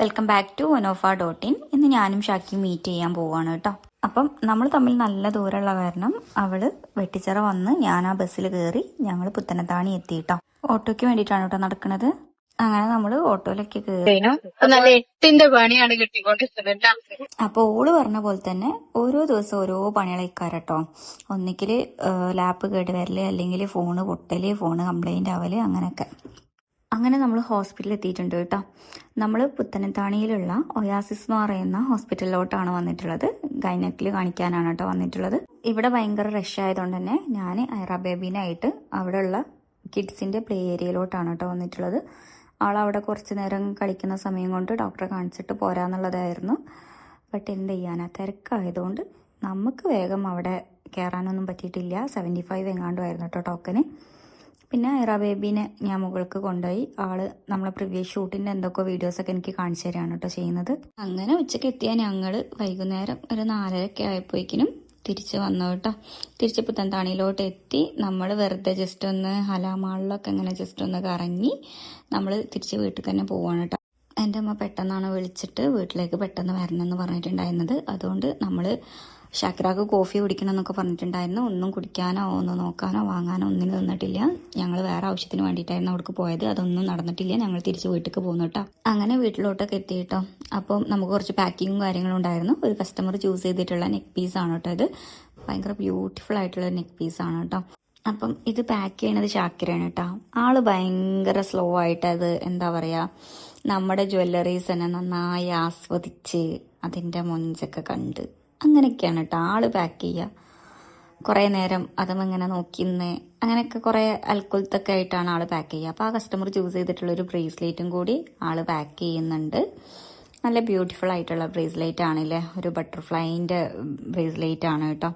Welcome back to Onofa dot in ഇന്ന് ഞാനും ഷാക്കിയും meet ചെയ്യാൻ പോവാണ് കേട്ടോ. അപ്പം നമ്മൾ തമ്മിൽ നല്ല ദൂരമുള്ള കാരണം അവൾ വെട്ടിച്ചിറ വന്ന് ഞാൻ ആ ബസ്സിൽ കയറി ഞങ്ങൾ പുത്തനത്താണി എത്തി കേട്ടോ. ഓട്ടോയ്ക്ക് വേണ്ടിട്ടാണ് കേട്ടോ നടക്കുന്നത് അങ്ങനെ നമ്മൾ ഓട്ടോയിലൊക്കെ കയറി അപ്പൊ എട്ടിന്റെ പണിയാണ് അപ്പോൾ ഓൾ പറഞ്ഞ പോലെ തന്നെ ഓരോ ദിവസം ഓരോ പണികളേക്കാരട്ടോ ഒന്നിക്കിൽ ലാപ്പ് കേട് വരൽ അല്ലെങ്കിൽ ഫോണ് പൊട്ടൽ ഫോണ് കംപ്ലൈന്റ് ആവൽ അങ്ങനെയൊക്കെ. അങ്ങനെ നമ്മൾ ഹോസ്പിറ്റലിൽ എത്തിയിട്ടുണ്ട് കേട്ടോ. നമ്മൾ പുത്തനത്താണിയിലുള്ള ഒയാസിസ് എന്ന് പറയുന്ന ഹോസ്പിറ്റലിലോട്ടാണ് വന്നിട്ടുള്ളത്. ഗൈനക്കിൽ കാണിക്കാനാണ് കേട്ടോ വന്നിട്ടുള്ളത്. ഇവിടെ ഭയങ്കര റഷ് ആയതുകൊണ്ട് തന്നെ ഞാൻ ഐറ ബേബീനായിട്ട് അവിടെയുള്ള കിഡ്സിന്റെ പ്ലേ ഏരിയയിലോട്ടാണ് കേട്ടോ വന്നിട്ടുള്ളത്. ആളവിടെ കുറച്ച് നേരം കളിക്കുന്ന സമയം കൊണ്ട് ഡോക്ടറെ കാണിച്ചിട്ട് പോരാന്നുള്ളതായിരുന്നു. ബട്ട് എന്ത് ചെയ്യാനാ? തിരക്കായതുകൊണ്ട് നമുക്ക് വേഗം അവിടെ കയറാനൊന്നും പറ്റിയിട്ടില്ല. സെവന്റി ഫൈവ് എങ്ങാണ്ടുമായിരുന്നു കേട്ടോ ടോക്കന് പിന്നെ ഐറ ബേബീനെ ഞാൻ മുകൾക്ക് കൊണ്ടുപോയി. ആൾ നമ്മളെ പ്രീവിയസ് ഷൂട്ടിന്റെ എന്തൊക്കെ വീഡിയോസ് ഒക്കെ എനിക്ക് കാണിച്ചു തരാണ് കേട്ടോ ചെയ്യുന്നത്. അങ്ങനെ ഉച്ചയ്ക്ക് എത്തിയ ഞങ്ങൾ വൈകുന്നേരം ഒരു നാലരയൊക്കെ ആയപ്പോഴേക്കിനും തിരിച്ച് വന്നു കേട്ടോ. തിരിച്ച് പുത്തൻതാണിയിലോട്ട് എത്തി. നമ്മൾ വെറുതെ ജസ്റ്റ് ഒന്ന് ഹലാമാളിലൊക്കെ ഇങ്ങനെ ജസ്റ്റ് ഒന്ന് കറങ്ങി നമ്മൾ തിരിച്ച് വീട്ടിൽ തന്നെ പോവാണ് കേട്ടോ. എന്റെ അമ്മ പെട്ടെന്നാണ് വിളിച്ചിട്ട് വീട്ടിലേക്ക് പെട്ടെന്ന് വരണം എന്ന് പറഞ്ഞിട്ടുണ്ടായിരുന്നത്. അതുകൊണ്ട് നമ്മൾ ഷാക്കിറാക്ക് കോഫി കുടിക്കണം എന്നൊക്കെ പറഞ്ഞിട്ടുണ്ടായിരുന്നു. ഒന്നും കുടിക്കാനോ ഒന്ന് നോക്കാനോ വാങ്ങാനോ ഒന്നിനും നിന്നിട്ടില്ല ഞങ്ങൾ വേറെ ആവശ്യത്തിന് വേണ്ടിയിട്ടായിരുന്നു അവിടേക്ക് പോയത്. അതൊന്നും നടന്നിട്ടില്ല. ഞങ്ങൾ തിരിച്ച് വീട്ടിലേക്ക് പോകുന്നു കേട്ടോ. അങ്ങനെ വീട്ടിലോട്ടൊക്കെ എത്തി കേട്ടോ അപ്പം നമുക്ക് കുറച്ച് പാക്കിങ്ങും കാര്യങ്ങളും ഉണ്ടായിരുന്നു. ഒരു കസ്റ്റമർ ചൂസ് ചെയ്തിട്ടുള്ള നെക്ക് പീസ് ആണ് കേട്ടോ ഇത്. ഭയങ്കര ബ്യൂട്ടിഫുൾ ആയിട്ടുള്ള നെക്ക് പീസ് ആണ് കേട്ടോ. അപ്പം ഇത് പാക്ക് ചെയ്യണത് ഷാക്കിറാണ് കേട്ടോ. ആൾ ഭയങ്കര സ്ലോ ആയിട്ട് അത് എന്താ പറയാ നമ്മുടെ ജ്വല്ലറീസ് തന്നെ നന്നായി ആസ്വദിച്ച് അതിന്റെ മൊഞ്ചൊക്കെ കണ്ട് അങ്ങനെയൊക്കെയാണ് കേട്ടോ ആൾ പാക്ക് ചെയ്യുക. കുറേ നേരം അതും ഇങ്ങനെ നോക്കിന്ന് അങ്ങനെയൊക്കെ കുറേ അൽക്കുലത്തൊക്കെ ആയിട്ടാണ് ആൾ പാക്ക് ചെയ്യുക. അപ്പോൾ ആ കസ്റ്റമർ ചൂസ് ചെയ്തിട്ടുള്ള ഒരു ബ്രേസ്ലെറ്റും കൂടി ആൾ പാക്ക് ചെയ്യുന്നുണ്ട്. നല്ല ബ്യൂട്ടിഫുൾ ആയിട്ടുള്ള ബ്രേസ്ലെറ്റ് ആണല്ലേ? ഒരു ബട്ടർഫ്ലൈന്റെ ബ്രേസ്ലെറ്റ് ആണ് കേട്ടോ.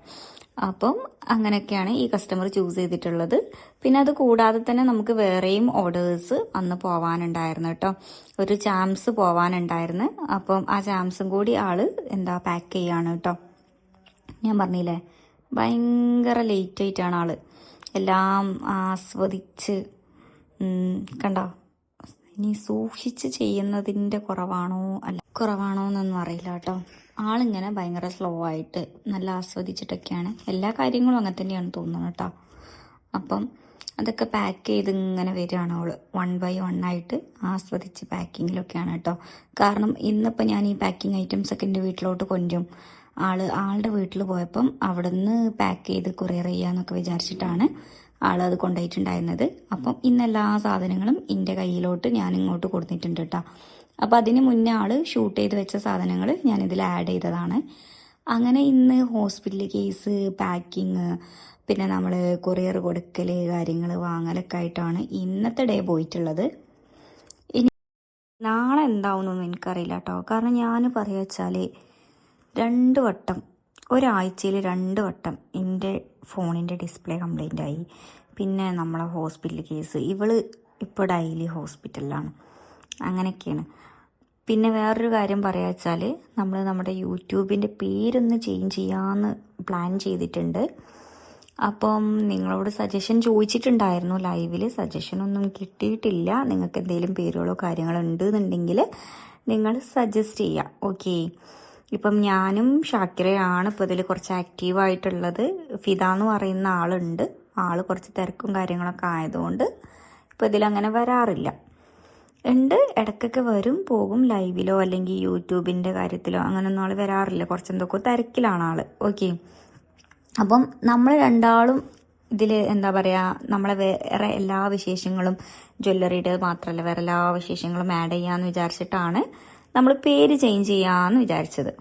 അപ്പം അങ്ങനെയൊക്കെയാണ് ഈ കസ്റ്റമർ ചൂസ് ചെയ്തിട്ടുള്ളത്. പിന്നെ അത് കൂടാതെ തന്നെ നമുക്ക് വേറെയും ഓർഡേഴ്സ് അന്ന് പോവാനുണ്ടായിരുന്നു കേട്ടോ. ഒരു ചാംസ് പോവാനുണ്ടായിരുന്നു. അപ്പം ആ ചാംസും കൂടി ആൾ എന്താ പാക്ക് ചെയ്യാണ് കേട്ടോ. ഞാൻ പറഞ്ഞില്ലേ? ഭയങ്കര ലേറ്റ് ആയിട്ടാണ് ആൾ. എല്ലാം ആസ്വദിച്ച് കണ്ടോ? ഇനി സൂക്ഷിച്ച് ചെയ്യുന്നതിന്റെ കുറവാണോ? അല്ല. കുറവാണോ എന്നൊന്നും അറിയില്ല കേട്ടോ. ആളിങ്ങനെ ഭയങ്കര സ്ലോ ആയിട്ട് നല്ല ആസ്വദിച്ചിട്ടൊക്കെയാണ്. എല്ലാ കാര്യങ്ങളും അങ്ങനെ തന്നെയാണ് തോന്നുന്നത് കേട്ടോ. അപ്പം അതൊക്കെ പാക്ക് ചെയ്ത് ഇങ്ങനെ വരികയാണ് അവൾ. വൺ ബൈ വൺ ആയിട്ട് ആസ്വദിച്ച് പാക്കിങ്ങിലൊക്കെയാണ് കേട്ടോ. കാരണം ഇന്നിപ്പോൾ ഞാൻ ഈ പാക്കിംഗ് ഐറ്റംസ് ഒക്കെ എന്റെ വീട്ടിലോട്ട് കൊണ്ടും ആൾ ആളുടെ വീട്ടിൽ പോയപ്പം അവിടുന്ന് പാക്ക് ചെയ്ത് കൊറിയർ ചെയ്യാന്നൊക്കെ വിചാരിച്ചിട്ടാണ് ആൾ അത് കൊണ്ടുപോയിട്ടുണ്ടായിരുന്നത്. അപ്പം ഇന്ന് എല്ലാ സാധനങ്ങളും എന്റെ കയ്യിലോട്ട് ഞാൻ ഇങ്ങോട്ട് കൊടുത്തിട്ടുണ്ട് കേട്ടോ. അപ്പം അതിന് മുന്നേ ആൾ ഷൂട്ട് ചെയ്ത് വെച്ച സാധനങ്ങൾ ഞാൻ ഇതിൽ ആഡ് ചെയ്തതാണ്. അങ്ങനെ ഇന്ന് ഹോസ്പിറ്റൽ കേസ് പാക്കിങ് പിന്നെ നമ്മൾ കൊറിയർ കൊടുക്കൽ കാര്യങ്ങൾ വാങ്ങലൊക്കെ ആയിട്ടാണ് ഇന്നത്തെ ഡേ പോയിട്ടുള്ളത്. ഇനി നാളെ എന്താവുന്നൊന്നും എനിക്കറിയില്ല കേട്ടോ. കാരണം ഞാൻ പറയുക വെച്ചാൽ രണ്ട് വട്ടം ഒരാഴ്ചയിൽ രണ്ട് വട്ടം എന്റെ ഫോണിന്റെ ഡിസ്പ്ലേ കംപ്ലൈന്റ് ആയി. പിന്നെ നമ്മളെ ഹോസ്പിറ്റൽ കേസ്. ഇവൾ ഇപ്പോൾ ഡെയിലി ഹോസ്പിറ്റലിലാണ്. അങ്ങനെയൊക്കെയാണ്. പിന്നെ വേറൊരു കാര്യം പറയാ വെച്ചാൽ നമ്മൾ നമ്മുടെ യൂട്യൂബിന്റെ പേരൊന്ന് ചേഞ്ച് ചെയ്യാമെന്ന് പ്ലാൻ ചെയ്തിട്ടുണ്ട്. അപ്പം നിങ്ങളോട് സജഷൻ ചോദിച്ചിട്ടുണ്ടായിരുന്നു ലൈവിൽ സജഷൻ ഒന്നും കിട്ടിയിട്ടില്ല. നിങ്ങൾക്ക് എന്തെങ്കിലും പേരുകളോ കാര്യങ്ങളോ ഉണ്ട് എന്നുണ്ടെങ്കിൽ നിങ്ങൾ സജസ്റ്റ് ചെയ്യുക ഓക്കെ. ഇപ്പം ഞാനും ഷാക്കിറയാണ് ഇപ്പോൾ ഇതിൽ കുറച്ച് ആക്റ്റീവായിട്ടുള്ളത് ഫിദ എന്ന് പറയുന്ന ആളുണ്ട്. ആൾ കുറച്ച് തിരക്കും കാര്യങ്ങളൊക്കെ ആയതുകൊണ്ട് ഇപ്പോൾ ഇതിലങ്ങനെ വരാറില്ല. ഉണ്ട് ഇടയ്ക്കൊക്കെ വരും പോകും ലൈവിലോ അല്ലെങ്കിൽ യൂട്യൂബിന്റെ കാര്യത്തിലോ അങ്ങനെയൊന്നും ആൾ വരാറില്ല. കുറച്ച് എന്തൊക്കെ തിരക്കിലാണ് ആൾ ഓക്കെ അപ്പം നമ്മൾ രണ്ടാളും ഇതിൽ എന്താ പറയുക നമ്മളെ വേറെ എല്ലാ വിശേഷങ്ങളും ജ്വല്ലറിയുടെ മാത്രമല്ല വേറെ എല്ലാ വിശേഷങ്ങളും ആഡ് ചെയ്യാമെന്ന് വിചാരിച്ചിട്ടാണ് നമ്മൾ പേര് ചേഞ്ച് ചെയ്യാമെന്ന് വിചാരിച്ചത്.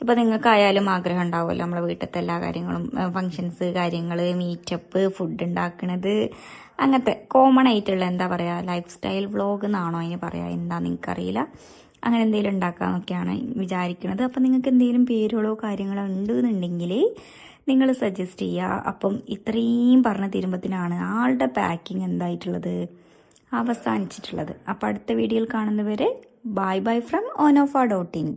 ഇപ്പം നിങ്ങൾക്കായാലും ആഗ്രഹം ഉണ്ടാവുമല്ലോ നമ്മളെ വീട്ടിലത്തെ എല്ലാ കാര്യങ്ങളും ഫങ്ഷൻസ് കാര്യങ്ങൾ മീറ്റപ്പ് ഫുഡ് ഉണ്ടാക്കണത്. അങ്ങനത്തെ കോമൺ ആയിട്ടുള്ള എന്താ പറയുക ലൈഫ് സ്റ്റൈൽ വ്ളോഗ് എന്നാണോ അതിന് പറയാ എന്താ നിങ്ങൾക്കറിയില്ല. അങ്ങനെ എന്തെങ്കിലും ഉണ്ടാക്കാന്നൊക്കെയാണ് വിചാരിക്കുന്നത് അപ്പം നിങ്ങൾക്ക് എന്തെങ്കിലും പേരുകളോ കാര്യങ്ങളോ ഉണ്ട് എന്നുണ്ടെങ്കിൽ നിങ്ങൾ സജസ്റ്റ് ചെയ്യുക അപ്പം ഇത്രയും പറഞ്ഞ തീരുമ്പത്തിനാണ് ആളുടെ പാക്കിംഗ് എന്തായിട്ടുള്ളത് അവസാനിച്ചിട്ടുള്ളത്. അപ്പം അടുത്ത വീഡിയോയിൽ കാണുന്നവരെ bye bye from Onofa dot in